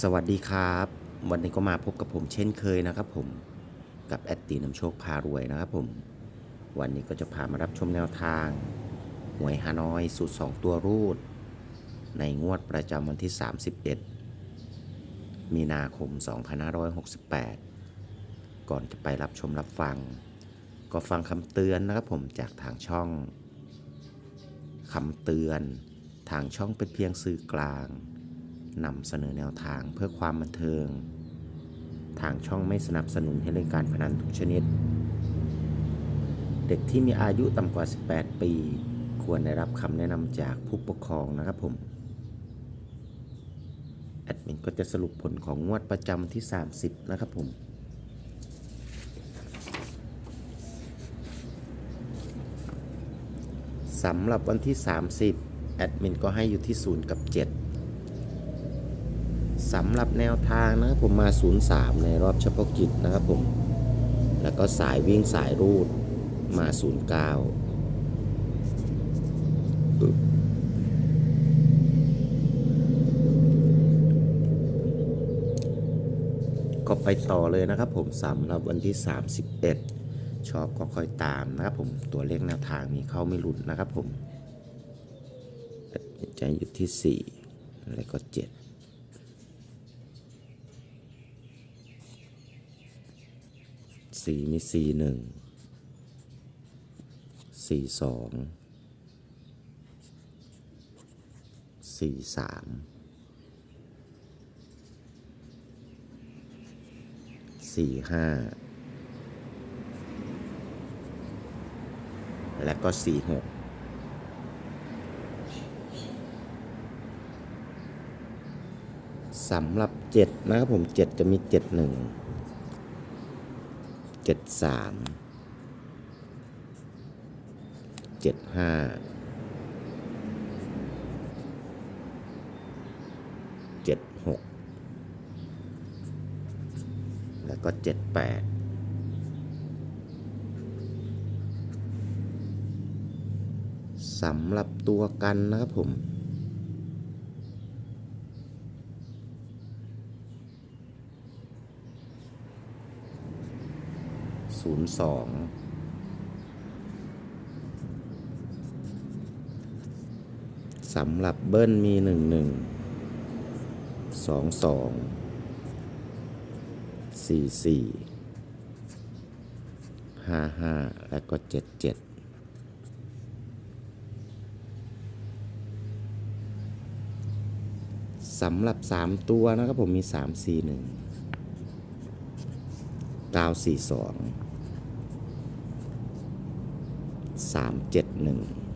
สวัสดีครับ วันนี้ก็มาพบกับผมเช่นเคยนะครับผมกับแอดตีน้ำโชคพารวยนะครับผม วันนี้ก็จะพามารับชมแนวทางหวยฮานอยสูตร 2 ตัวรูด ในงวดประจำวันที่ 31 มีนาคม 2568 ก่อนจะไปรับชมรับฟัง ก็ฟังคำเตือนนะครับผมจากทางช่องคำเตือน ทางช่องเป็นเพียงสื่อกลาง นำเสนอแนวทางเพื่อความบันเทิง ทางช่องไม่สนับสนุนให้เล่นการพนันทุกชนิด เด็กที่มีอายุต่ำกว่า 18 ปี ควรได้รับคำแนะนำจากผู้ปกครองนะครับผมแอดมินก็จะสรุปผลของงวดประจำที่ 30 นะครับผมสำหรับวันที่ 30 แอดมินก็ให้อยู่ที่ 0 กับ 7 สำหรับแนวทางนะครับผมมา 03 ในรอบเฉพาะกิจนะครับผม แล้วก็สายวิ่งสายรูดมา 09ก็ไปต่อเลยนะครับผมสำหรับวันที่ 31 ชอบก็ค่อยตามนะครับผมตัวเลขแนวทางมีเข้าไม่หลุดนะครับผมจอยู่ที่ 4 แล้วก็ 7 สี่มีสี่หนึ่งสี่สองสี่สามสี่ห้าและก็สี่หกสำหรับเจ็ดนะครับผมเจ็ดจะมีเจ็ดหนึ่ง เจ็ดสามเจ็ดห้าเจ็ดหกแล้วก็เจ็ดแปดสำหรับตัวกันนะครับผม ศูนย์สองสำหรับเบิ้ลมีหนึ่งหนึ่งสองสองสี่สี่ห้าห้าแล้วก็เจ็ดเจ็ดสำหรับสามตัวนะครับผมมีสามสี่หนึ่ 371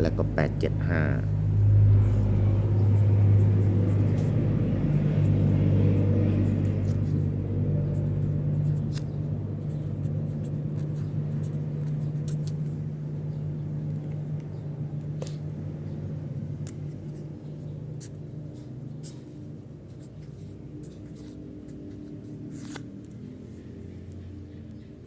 แล้วก็ 875